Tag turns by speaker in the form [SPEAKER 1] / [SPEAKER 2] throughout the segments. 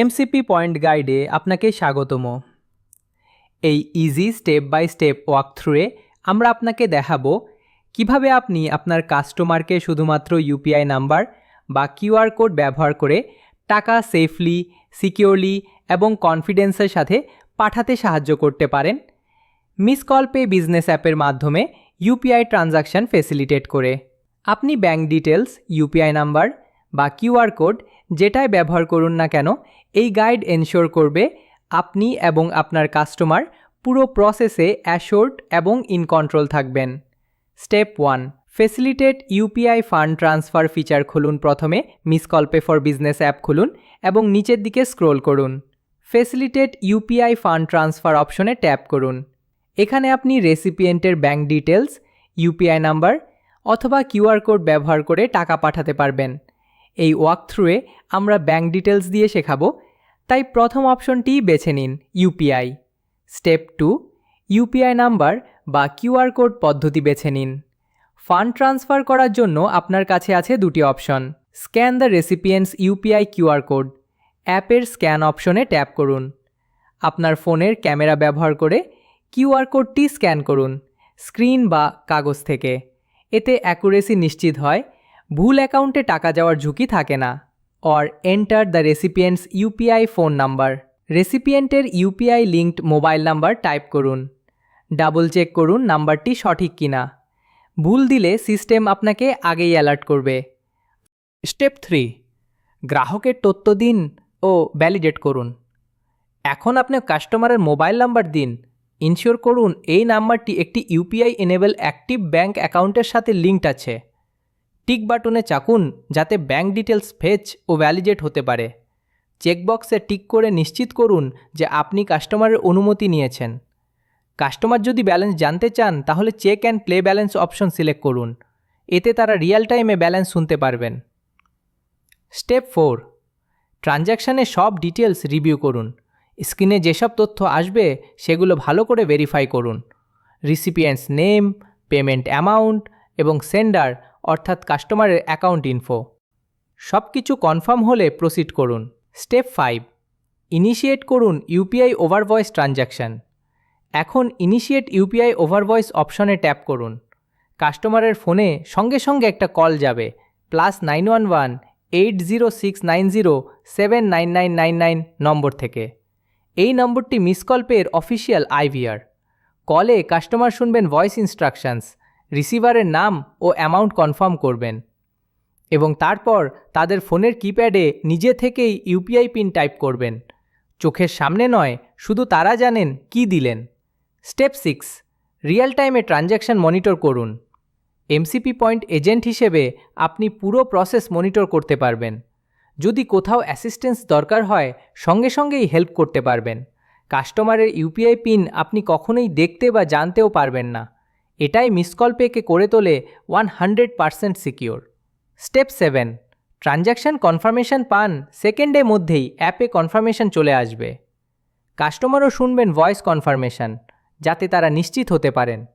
[SPEAKER 1] MCP point গাইডে আপনাকে স্বাগতম। এই easy step by step walk through আমরা আপনাকে দেখাবো কীভাবে আপনি আপনার কাস্টমারকে শুধুমাত্র ইউপিআই নাম্বার বা কিউআর কোড ব্যবহার করে টাকা সেফলি সিকিউরলি এবং কনফিডেন্সের সাথে পাঠাতে সাহায্য করতে পারেন। মিস কল পে বিজনেস অ্যাপের মাধ্যমে ইউপিআই ট্রানজাকশন ফেসিলিটেট করে। আপনি ব্যাঙ্ক ডিটেলস ইউপিআই নাম্বার বা কিউআর কোড যেটাই ব্যবহার করুন না কেন, এই গাইড এনশোর করবে আপনি এবং আপনার কাস্টমার পুরো প্রসেসে অ্যাশোর্ড এবং ইন কন্ট্রোল থাকবেন। Step one, facilitate UPI fund transfer feature খুলুন প্রথমে, miss call pay for business app খুলুন এবং নিচের দিকে স্ক্রোল করুন। ফেসিলিটেট ইউপিআই ফান্ড ট্রান্সফার অপশনে ট্যাপ করুন। এখানে আপনি রেসিপিয়েন্টের ব্যাঙ্ক ডিটেলস ইউপিআই নাম্বার অথবা কিউআর কোড ব্যবহার করে টাকা পাঠাতে পারবেন। এই ওয়াক থ্রুয়ে আমরা ব্যাঙ্ক ডিটেলস দিয়ে শেখাবো। তাই প্রথম অপশনটিই বেছে নিন UPI step two UPI number বা কিউআর কোড পদ্ধতি বেছে নিন। ফান্ড ট্রান্সফার করার জন্য আপনার কাছে আছে দুটি option scan the recipient's UPI QR code অ্যাপের স্ক্যান অপশনে ট্যাপ করুন। আপনার ফোনের ক্যামেরা ব্যবহার করে কিউআর কোডটি স্ক্যান করুন স্ক্রিন বা কাগজ থেকে। এতে অ্যাকুরেসি নিশ্চিত হয় ভুল অ্যাকাউন্টে টাকা যাওয়ার ঝুঁকি থাকে না। Or enter the recipient's UPI phone number রেসিপিয়েন্টের UPI linked mobile number type করুন। ডাবল চেক করুন নাম্বারটি সঠিক কিনা। ভুল দিলে সিস্টেম আপনাকে আগেই অ্যালার্ট করবে। স্টেপ থ্রি গ্রাহকের তথ্য দিন ও ভ্যালিডেট করুন। এখন আপনি কাস্টমারের মোবাইল নাম্বার দিন। ইনশিওর করুন এই নাম্বারটি একটি ইউপিআই এনেবল অ্যাক্টিভ ব্যাঙ্ক অ্যাকাউন্টের সাথে লিঙ্কড আছে। টিক বাটনে চাকুন যাতে ব্যাঙ্ক ডিটেলস ফেচ ও ভ্যালিডেট হতে পারে। চেকবক্সে টিক করে নিশ্চিত করুন যে আপনি কাস্টমারের অনুমতি নিয়েছেন। কাস্টমার যদি ব্যালেন্স জানতে চান, তাহলে check and play balance option select করুন। এতে তারা রিয়েল টাইমে ব্যালেন্স শুনতে পারবেন। স্টেপ ফোর ট্রানজ্যাকশানের সব ডিটেলস রিভিউ করুন। স্ক্রিনে যেসব তথ্য আসবে, সেগুলো ভালো করে ভেরিফাই করুন। রিসিপিয়েন্টস নেম, পেমেন্ট অ্যামাউন্ট এবং সেন্ডার অর্থাৎ কাস্টমারের অ্যাকাউন্ট ইনফো সব কিছু কনফার্ম হলে প্রসিড করুন। স্টেপ ফাইভ ইনিশিয়েট করুন ইউপিআই ওভার ভয়েস ট্রানজ্যাকশান এখন ইনিশিয়েট ইউপিআই ওভার ভয়েস অপশনে ট্যাপ করুন। কাস্টমারের ফোনে সঙ্গে সঙ্গে একটা কল যাবে। Plus nine one one eight zero six nine zero seven nine nine nine nine number থেকে। এই নম্বরটি মিস কল পের অফিসিয়াল আইভিআর কলে কাস্টমার শুনবেন ভয়েস ইনস্ট্রাকশনস রিসিভারের নাম ও অ্যামাউন্ট কনফার্ম করবেন এবং তারপর তাদের ফোনের কিপ্যাডে নিজে থেকেই ইউপিআই পিন টাইপ করবেন। চোখের সামনে নয়, শুধু তারা জানেন কি দিলেন। স্টেপ সিক্স, রিয়েল টাইমে ট্রানজ্যাকশন মনিটর করুন। এমসিপি পয়েন্ট এজেন্ট হিসেবে আপনি পুরো প্রসেস মনিটর করতে পারবেন। যদি কোথাও অ্যাসিস্ট্যান্স দরকার হয়, সঙ্গে সঙ্গেই হেল্প করতে পারবেন। কাস্টমারের ইউপিআই পিন আপনি কখনোই দেখতে বা জানতেও পারবেন না। এটাই মিসকল পেকে করে তোলে one hundred percent secure step seven transaction confirmation পান। সেকেন্ডের মধ্যেই অ্যাপে কনফার্মেশন চলে আসবে। কাস্টমারও শুনবেন ভয়েস কনফার্মেশন যাতে তারা নিশ্চিত হতে পারেন।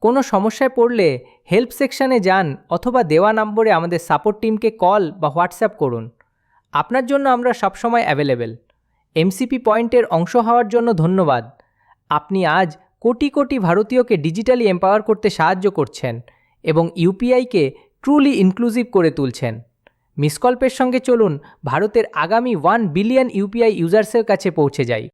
[SPEAKER 1] কোনো সমস্যায় পড়লে হেল্প সেকশানে যান অথবা দেওয়া নম্বরে আমাদের সাপোর্ট টিমকে কল বা হোয়াটসঅ্যাপ করুন। আপনার জন্য আমরা সবসময় অ্যাভেলেবেল এমসিপি পয়েন্টের অংশ হওয়ার জন্য ধন্যবাদ। আপনি আজ কোটি কোটি ভারতীয়কে ডিজিটালি এম্পাওয়ার করতে সাহায্য করছেন এবং ইউপিআইকে ট্রুলি ইনক্লুসিভ করে তুলছেন। মিসকল্পের সঙ্গে চলুন ভারতের আগামী ওয়ান বিলিয়ন ইউপিআই ইউজার্সের কাছে পৌঁছে যাই।